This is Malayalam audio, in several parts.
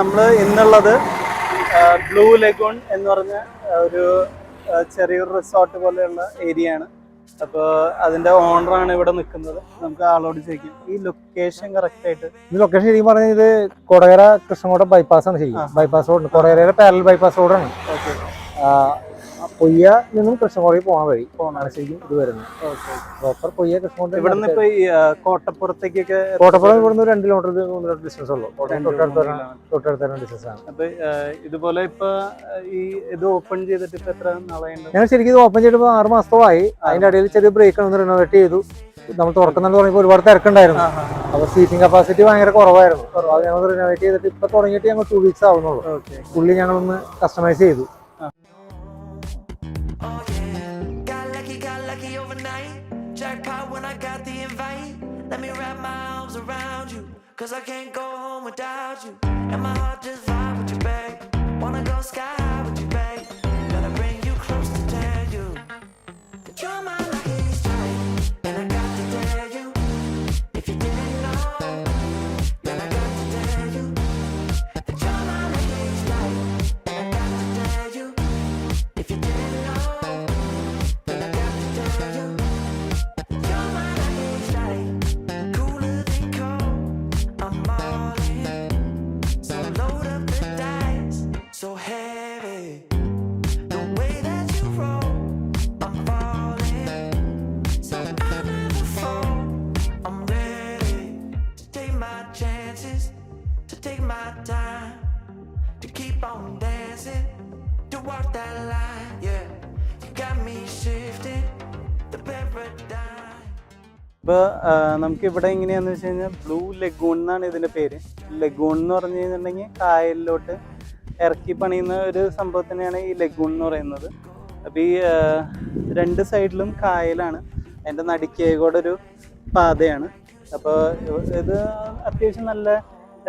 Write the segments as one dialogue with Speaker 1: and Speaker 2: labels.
Speaker 1: നമ്മൾ ഇന്നുള്ളത് ബ്ലൂ ലഗൂൺ എന്ന് പറഞ്ഞ ഒരു ചെറിയൊരു റിസോർട്ട് പോലെയുള്ള ഏരിയ ആണ്. അപ്പോൾ അതിന്റെ ഓണറാണ് ഇവിടെ നിൽക്കുന്നത് നമുക്ക് ആളോട് ചോദിക്കും. ഈ ലൊക്കേഷൻ കറക്റ്റ് ആയിട്ട്?
Speaker 2: ഈ ലൊക്കേഷൻ ശരിക്കും പറഞ്ഞാൽ ഇത് കൊടകര കൃഷ്ണകോട്ട ബൈപ്പാസ് ആണ് ശരിക്കും. ബൈപ്പാസ് റോഡ് കൊടകരയുടെ പാരൽ ബൈപ്പാസ് റോഡാണ് പൊയ്യ നിന്നും കൃഷ്ണകോടി പോകാൻ വഴി. പോകണം ശരിക്കും ഇത് വരുന്നത്. പ്രോപ്പർ പൊയ്യ കൃഷ്ണകോടി
Speaker 1: ഇവിടെ നിന്ന് ഇപ്പൊ ഈ കോട്ടപ്പുറത്തേക്കൊക്കെ
Speaker 2: കോട്ടപ്പുറം ഇവിടുന്ന് രണ്ട് കിലോമീറ്റർ മൂന്ന് കിലോമീറ്റർ ഡിസ്റ്റൻസ് ഉള്ളൂ. തൊട്ടടുത്ത. ഡിസ്റ്റൻസ് ആണ്.
Speaker 1: അപ്പൊ ഇതുപോലെ ഇപ്പൊ ഈ ഇത് ഓപ്പൺ ചെയ്തിട്ട് ഇപ്പൊ എത്ര നാളായിട്ടുണ്ട്
Speaker 2: ഞങ്ങൾ ശരിക്കും ഇത് ഓപ്പൺ ചെയ്തിട്ട് ആറ് മാസത്തോളമായി അതിന്റെ ഇടയിൽ ചെറിയ ബ്രേക്ക് ഒന്ന് റിനോവേറ്റ് ചെയ്തു. നമ്മൾ തുറക്കുന്നുണ്ട് പറഞ്ഞപ്പോൾ ഒരുപാട് തിരക്കുണ്ടായിരുന്നു. അപ്പൊ സീറ്റിംഗ് കപ്പാസിറ്റി ഭയങ്കര കുറവായിരുന്നു. അത് ഞങ്ങൾ റിനോവേറ്റ് ചെയ്തിട്ട് ഇപ്പൊ തുടങ്ങിയിട്ട് ഞങ്ങൾ ടു വീക്സ് ആവുന്നുള്ളൂ. പുള്ളി ഞങ്ങളൊന്ന് കസ്റ്റമൈസ് ചെയ്തു.
Speaker 3: Oh yeah, got lucky, got lucky overnight. Jackpot when I got the invite. Let me wrap my arms around you. Cause I can't go home without you. And my heart just vibe with you, babe. Wanna go sky walk that line, yeah. Got me the
Speaker 1: എങ്ങനെയാന്ന് വെച്ച് കഴിഞ്ഞാൽ ബ്ലൂ ലഗൂൺ എന്നാണ് ഇതിന്റെ പേര്. ലഗൂൺ എന്ന് പറഞ്ഞു കഴിഞ്ഞിട്ടുണ്ടെങ്കിൽ കായലിലോട്ട് ഇറക്കി പണിയുന്ന ഒരു സംഭവത്തിനെയാണ് ഈ ലഗൂൺ എന്ന് പറയുന്നത്. അപ്പൊ ഈ രണ്ട് സൈഡിലും കായലാണ്. അതിന്റെ നടിക്കേകോടെ ഒരു പാതയാണ്. അപ്പോൾ ഇത് അത്യാവശ്യം നല്ല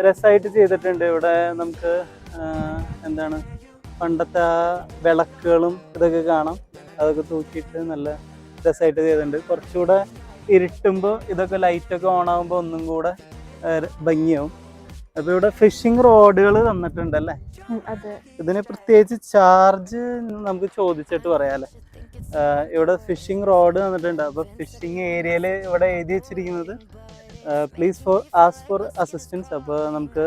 Speaker 1: രസമായിട്ട് ചെയ്തിട്ടുണ്ട്. ഇവിടെ നമുക്ക് എന്താണ് പണ്ടത്തെ ആ വിളക്കുകളും ഇതൊക്കെ കാണാം. അതൊക്കെ തൂക്കിയിട്ട് നല്ല രസമായിട്ട് ചെയ്തിട്ടുണ്ട്. കുറച്ചുകൂടെ ഇരുട്ടുമ്പോൾ ഇതൊക്കെ ലൈറ്റൊക്കെ ഓൺ ആകുമ്പോൾ ഒന്നും കൂടെ ഭംഗിയാവും. അപ്പോൾ ഇവിടെ ഫിഷിംഗ് റോഡുകൾ തന്നിട്ടുണ്ട് അല്ലേ
Speaker 4: അതെ.
Speaker 1: ഇതിന് പ്രത്യേകിച്ച് ചാർജ് നമുക്ക് ചോദിച്ചിട്ട് പറയാല്ലേ ഇവിടെ ഫിഷിംഗ് റോഡ് തന്നിട്ടുണ്ട്. അപ്പോൾ ഫിഷിംഗ് ഏരിയയിൽ ഇവിടെ എഴുതി വെച്ചിരിക്കുന്നത് please for ask for assistance അപ്പോൾ നമുക്ക്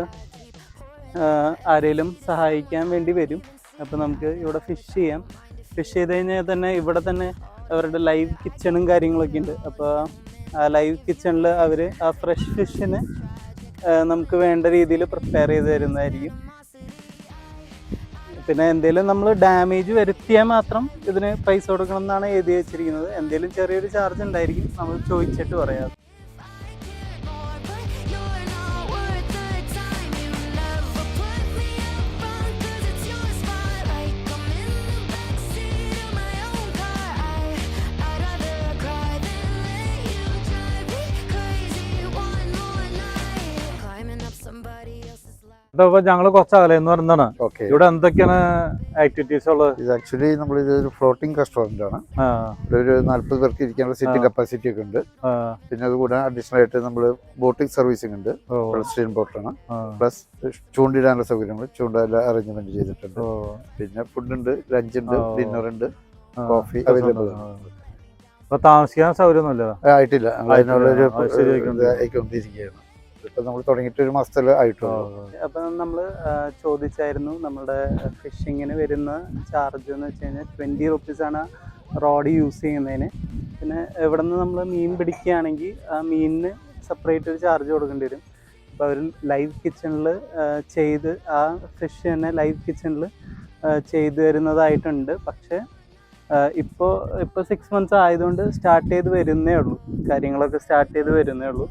Speaker 1: ആരെങ്കിലും സഹായിക്കാൻ വേണ്ടി വരും. അപ്പോൾ നമുക്ക് ഇവിടെ ഫിഷ് ചെയ്യാം. ഫിഷ് ചെയ്ത് കഴിഞ്ഞാൽ തന്നെ ഇവിടെ തന്നെ അവരുടെ ലൈവ് കിച്ചണും കാര്യങ്ങളൊക്കെ ഉണ്ട്. അപ്പോൾ ആ ലൈവ് കിച്ചണിൽ അവർ ആ ഫ്രഷ് ഫിഷിന് നമുക്ക് വേണ്ട രീതിയിൽ പ്രിപ്പയർ ചെയ്ത് തരുന്നതായിരിക്കും. പിന്നെ എന്തെങ്കിലും നമ്മൾ ഡാമേജ് വരുത്തിയാൽ മാത്രം ഇതിന് പൈസ കൊടുക്കണം എന്നാണ് എഴുതി വെച്ചിരിക്കുന്നത്. എന്തെങ്കിലും ചെറിയൊരു ചാർജ് ഉണ്ടായിരിക്കും. നമ്മൾ ചോദിച്ചിട്ട് പറയാം.
Speaker 2: ഇപ്പൊ ഞങ്ങൾ കുറച്ച് അകലെന്ന്
Speaker 5: ഓക്കെ
Speaker 2: ഇവിടെ എന്തൊക്കെയാണ് ആക്ടിവിറ്റീസ് ഉള്ളത്?
Speaker 5: ഇത് ആക്ച്വലി നമ്മൾ ഇതൊരു ഫ്ലോട്ടിംഗ് റെസ്റ്റോറന്റ് ആണ്. ഇവിടെ ഒരു നാല്പത് പേർക്ക് ഇരിക്കാനുള്ള സീറ്റിംഗ് കപ്പാസിറ്റി ഒക്കെ ഉണ്ട്. പിന്നെ അതുകൂടെ അഡീഷണൽ ആയിട്ട് നമ്മൾ ബോട്ടിംഗ് സർവീസിംഗ് ഉണ്ട്. സ്റ്റീം ബോട്ടാണ് പ്ലസ് ചൂണ്ടിടാനുള്ള സൗകര്യങ്ങൾ ചൂണ്ട അറേഞ്ച്മെന്റ് ചെയ്തിട്ടുണ്ട്. പിന്നെ ഫുഡ് ഉണ്ട് ലഞ്ച് ഉണ്ട് ഡിന്നർ ഉണ്ട് കോഫി അവൈലബിൾ
Speaker 2: ആണ്. താമസിക്കാൻ സൗകര്യമൊന്നുമില്ല
Speaker 5: ആയിട്ടില്ല. അതിനുള്ള
Speaker 2: ആയിട്ടില്ല.
Speaker 5: ഇപ്പൊ നമ്മൾ തുടങ്ങിയിട്ട് ഒരു മാസത്തിൽ ആയിട്ടുള്ളൂ.
Speaker 1: അപ്പം നമ്മൾ ചോദിച്ചായിരുന്നു നമ്മുടെ ഫിഷിങ്ങിന് വരുന്ന ചാർജ് എന്ന് വെച്ച് കഴിഞ്ഞാൽ ട്വന്റി റുപ്പീസാണ് റോഡ് യൂസ് ചെയ്യുന്നതിന്. പിന്നെ എവിടെ നിന്ന് നമ്മൾ മീൻ പിടിക്കുകയാണെങ്കിൽ ആ മീനിന് സെപ്പറേറ്റ് ഒരു ചാർജ് കൊടുക്കേണ്ടി വരും. അപ്പോൾ അവർ ലൈവ് കിച്ചണിൽ ചെയ്ത് ആ ഫിഷ് തന്നെ ലൈവ് കിച്ചണിൽ ചെയ്തു വരുന്നതായിട്ടുണ്ട് പക്ഷേ ഇപ്പോൾ ഇപ്പോൾ സിക്സ് മന്ത്സ് ആയതുകൊണ്ട് സ്റ്റാർട്ട് ചെയ്ത് വരുന്നേ ഉള്ളൂ. കാര്യങ്ങളൊക്കെ സ്റ്റാർട്ട് ചെയ്ത് വരുന്നേ ഉള്ളൂ.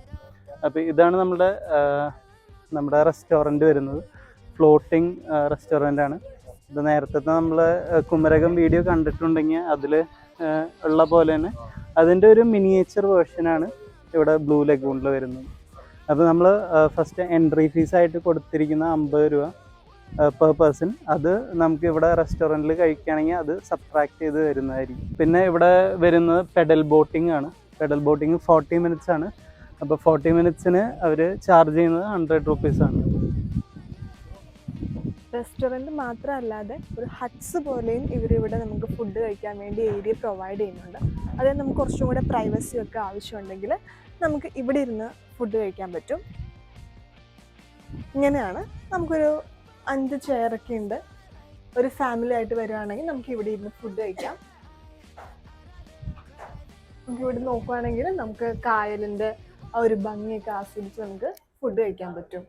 Speaker 1: അപ്പോൾ ഇതാണ് നമ്മുടെ നമ്മുടെ റെസ്റ്റോറന്റ് വരുന്നത്. ഫ്ലോട്ടിംഗ് റെസ്റ്റോറന്റ് ആണ്. ഇത് നേരത്തെ നമ്മൾ കുമരകം വീഡിയോ കണ്ടിട്ടുണ്ടെങ്കിൽ അതിൽ ഉള്ള പോലെ തന്നെ അതിന്റെ ഒരു മിനിയേച്ചർ വേർഷനാണ് ഇവിടെ ബ്ലൂ ലഗൂണിൽ വരുന്നത്. അപ്പോൾ നമ്മൾ ഫസ്റ്റ് എൻട്രി ഫീസ് ആയിട്ട് കൊടുത്തിരിക്കുന്ന അമ്പത് രൂപ പെർ പേഴ്സൺ അത് നമുക്ക് ഇവിടെ റെസ്റ്റോറന്റിൽ കഴിക്കുകയാണെങ്കിൽ അത് സബ്ട്രാക്ട് ചെയ്ത് വരുന്നതായിരിക്കും പിന്നെ ഇവിടെ വരുന്നത് പെഡൽ ബോട്ടിംഗ് ആണ്. പെഡൽ ബോട്ടിംഗ് ഫോർട്ടി മിനിറ്റ്സ് ആണ്. അപ്പോൾ ഫോർട്ടി മിനിറ്റ്സിന് അവർ ചാർജ് ചെയ്യുന്നത് ഹൺഡ്രഡ് റുപ്പീസാണ്
Speaker 4: റെസ്റ്റോറന്റ് മാത്രമല്ലാതെ ഒരു ഹട്ട്സ് പോലെയും ഇവരിവിടെ നമുക്ക് ഫുഡ് കഴിക്കാൻ വേണ്ടി ഏരിയ പ്രൊവൈഡ് ചെയ്യുന്നുണ്ട്. അതായത് നമുക്ക് കുറച്ചും കൂടെ പ്രൈവസി ഒക്കെ ആവശ്യമുണ്ടെങ്കിൽ നമുക്ക് ഇവിടെ ഇരുന്ന് ഫുഡ് കഴിക്കാൻ പറ്റും. ഇങ്ങനെയാണ് നമുക്കൊരു അഞ്ച് ചെയറൊക്കെ ഉണ്ട്. ഒരു ഫാമിലി ആയിട്ട് വരുവാണെങ്കിൽ നമുക്ക് ഇവിടെ ഇരുന്ന് ഫുഡ് കഴിക്കാം. നമുക്ക് ഇവിടെ നോക്കുവാണെങ്കിൽ നമുക്ക് കായലിന്റെ ആ ഒരു ഭംഗിയൊക്കെ ആസ്വദിച്ച് നമുക്ക് ഫുഡ് കഴിക്കാൻ പറ്റും.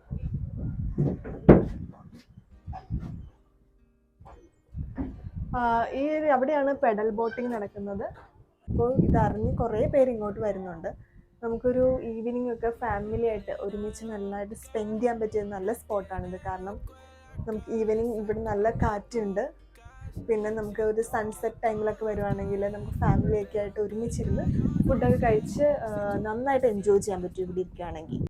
Speaker 4: ഈ അവിടെയാണ് പെഡൽ ബോട്ടിംഗ് നടക്കുന്നത്. അപ്പോൾ ഇതറിഞ്ഞ് കുറേ പേര് ഇങ്ങോട്ട് വരുന്നുണ്ട്. നമുക്കൊരു ഈവനിങ് ഒക്കെ ഫാമിലി ആയിട്ട് ഒരുമിച്ച് നല്ലതായിട്ട് സ്പെൻഡ് ചെയ്യാൻ പറ്റിയ നല്ല സ്പോട്ടാണിത് കാരണം നമുക്ക് ഈവനിങ് ഇവിടെ നല്ല കാറ്റുണ്ട്. പിന്നെ നമുക്ക് ഒരു സൺസെറ്റ് ടൈമിലൊക്കെ വരുവാണെങ്കിൽ നമുക്ക് ഫാമിലിയൊക്കെ ആയിട്ട് ഒരുമിച്ചിരുന്ന് ഫുഡൊക്കെ കഴിച്ച് നന്നായിട്ട് എൻജോയ് ചെയ്യാൻ പറ്റും ഇവിടെ ഇരിക്കുകയാണെങ്കിൽ.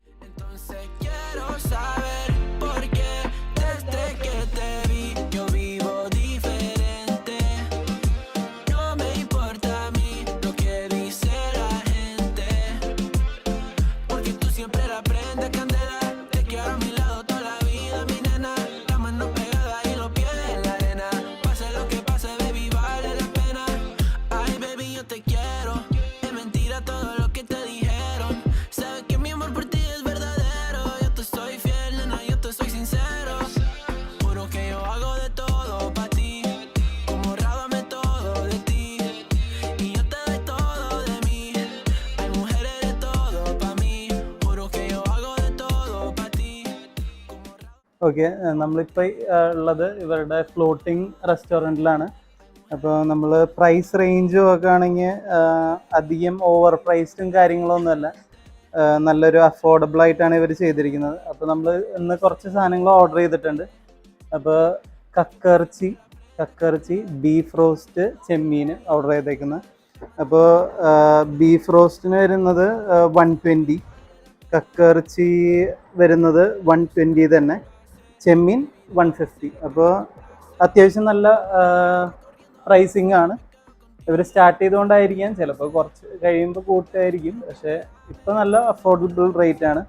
Speaker 1: ഓക്കെ നമ്മളിപ്പോൾ ഉള്ളത് ഇവരുടെ ഫ്ലോട്ടിംഗ് റെസ്റ്റോറന്റിലാണ് അപ്പോൾ നമ്മൾ പ്രൈസ് റേഞ്ച് ആണെങ്കിൽ അധികം ഓവർ പ്രൈസ്ഡും കാര്യങ്ങളൊന്നുമല്ല നല്ലൊരു അഫോർഡബിൾ ആയിട്ടാണ് ഇവർ ചെയ്തിരിക്കുന്നത്. അപ്പോൾ നമ്മൾ ഇന്ന് കുറച്ച് സാധനങ്ങൾ ഓർഡർ ചെയ്തിട്ടുണ്ട്. അപ്പോൾ കക്കറിച്ചി കക്കറിച്ചി ബീഫ് റോസ്റ്റ് ചെമ്മീൻ ഓർഡർ ചെയ്തേക്കുന്നത് അപ്പോൾ ബീഫ് റോസ്റ്റിന് വരുന്നത് വൺ ട്വന്റി കക്കറിച്ചി വരുന്നത് വൺ ട്വന്റി തന്നെ. ചെമ്മീൻ വൺ ഫിഫ്റ്റി അപ്പോൾ അത്യാവശ്യം നല്ല പ്രൈസിങ് ആണ്. ഇവർ സ്റ്റാർട്ട് ചെയ്തുകൊണ്ടായിരിക്കാം. ചിലപ്പോൾ കുറച്ച് കഴിയുമ്പോൾ കൂട്ടായിരിക്കും. പക്ഷേ ഇപ്പോൾ നല്ല അഫോർഡബിൾ റേറ്റ് ആണ്.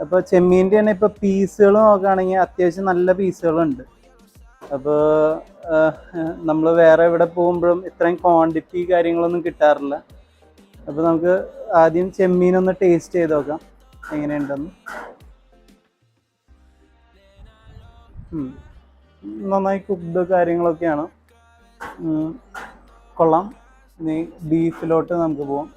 Speaker 1: അപ്പോൾ ചെമ്മീന്റെ തന്നെ ഇപ്പോൾ പീസുകൾ നോക്കുകയാണെങ്കിൽ അത്യാവശ്യം നല്ല പീസുകളുണ്ട്. അപ്പോൾ നമ്മൾ വേറെ എവിടെ പോകുമ്പോഴും ഇത്രയും ക്വാണ്ടിറ്റി കാര്യങ്ങളൊന്നും കിട്ടാറില്ല. അപ്പോൾ നമുക്ക് ആദ്യം ചെമ്മീനൊന്ന് ടേസ്റ്റ് ചെയ്ത് നോക്കാം. എങ്ങനെയുണ്ടെന്ന്. നന്നായി കുക്ക്ഡ് കാര്യങ്ങളൊക്കെയാണ്. കൊള്ളാം. ഇനി ബീഫിലോട്ട് നമുക്ക് പോവാം.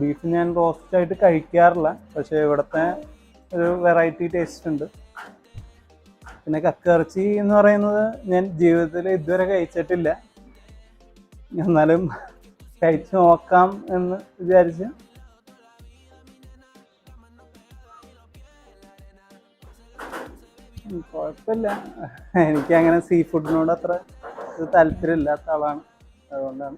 Speaker 1: ബീഫ് ഞാൻ റോസ്റ്റ് ആയിട്ട് കഴിക്കാറില്ല. പക്ഷേ ഇവിടുത്തെ ഒരു വെറൈറ്റി ടേസ്റ്റ് ഉണ്ട്. പിന്നെ കക്കിറച്ചി എന്ന് പറയുന്നത് ഞാൻ ജീവിതത്തിൽ ഇതുവരെ കഴിച്ചിട്ടില്ല. എന്നാലും കഴിച്ചു നോക്കാം എന്ന് വിചാരിച്ച്. കുഴപ്പമില്ല. എനിക്ക് അങ്ങനെ സീ ഫുഡിനോട് അത്ര താല്പര്യമില്ലാത്ത ആളാണ്. അതുകൊണ്ടാണ്.